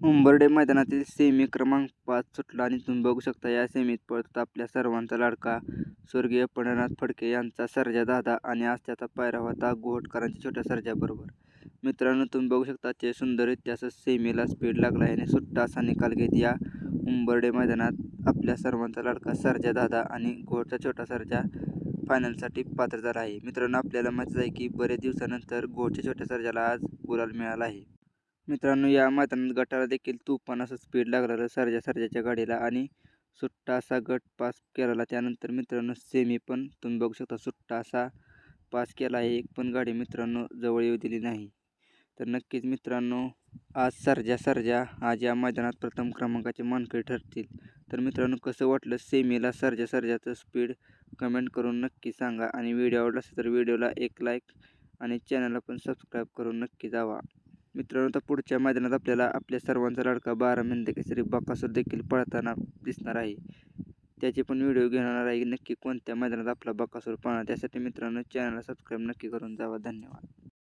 उंबर्डे मैदानातील सेमी क्रमांक पाच सुटला आणि तुम्ही बघू शकता या सेमीत पळत आपल्या सर्वांचा लाडका स्वर्गीय पंढरनाथ फडके यांचा सर्जा दादा आणि आज त्याचा पायरा होता गोहटकरांच्या छोट्या सर्जाबरोबर. मित्रांनो तुम्ही बघू शकता ते सुंदर इतिहास सेमीला स्पीड लागला आहे आणि सुट्टा असा निकाल घेत या उंबर्डे मैदानात आपल्या सर्वांचा लाडका सर्जा दादा आणि गोहटचा छोटा सर्जा फायनलसाठी पात्र झाला आहे. मित्रांनो आपल्याला माहीत आहे की बरेच दिवसानंतर गोहटच्या छोट्या सर्जाला आज गुलाल मिळाला आहे. मित्रांनो या मैदानात गटाला देखील तुफान असं स्पीड लागलेलं सरजा सरजाच्या गाडीला आणि सुट्टा असा गट पास केलेला. त्यानंतर मित्रांनो सेमी पण तुम्ही बघू शकता सुट्टा असा पास केला आहे. एक पण गाडी मित्रांनो जवळ येऊ दिली नाही. तर नक्कीच मित्रांनो आज सरजा सरजा आज या मैदानात प्रथम क्रमांकाचे मानकरी ठरतील. तर मित्रांनो कसं वाटलं सेमीला सरजा सरजाचं स्पीड कमेंट करून नक्की सांगा. आणि व्हिडिओ आवडला असेल तर व्हिडिओला एक लाईक आणि चॅनलला पण सबस्क्राईब करून नक्की जावा. मित्रांनो तर पुढच्या मैदानात आपल्याला आपल्या सर्वांचा लाडका बारा मिनिटे केसरी बकासूर देखील पळताना दिसणार आहे. त्याचे पण व्हिडिओ घेणार आहे. नक्की कोणत्या मैदानात आपला बकासूर पाहणार त्यासाठी मित्रांनो चॅनलला सबस्क्राईब नक्की करून जावा. धन्यवाद.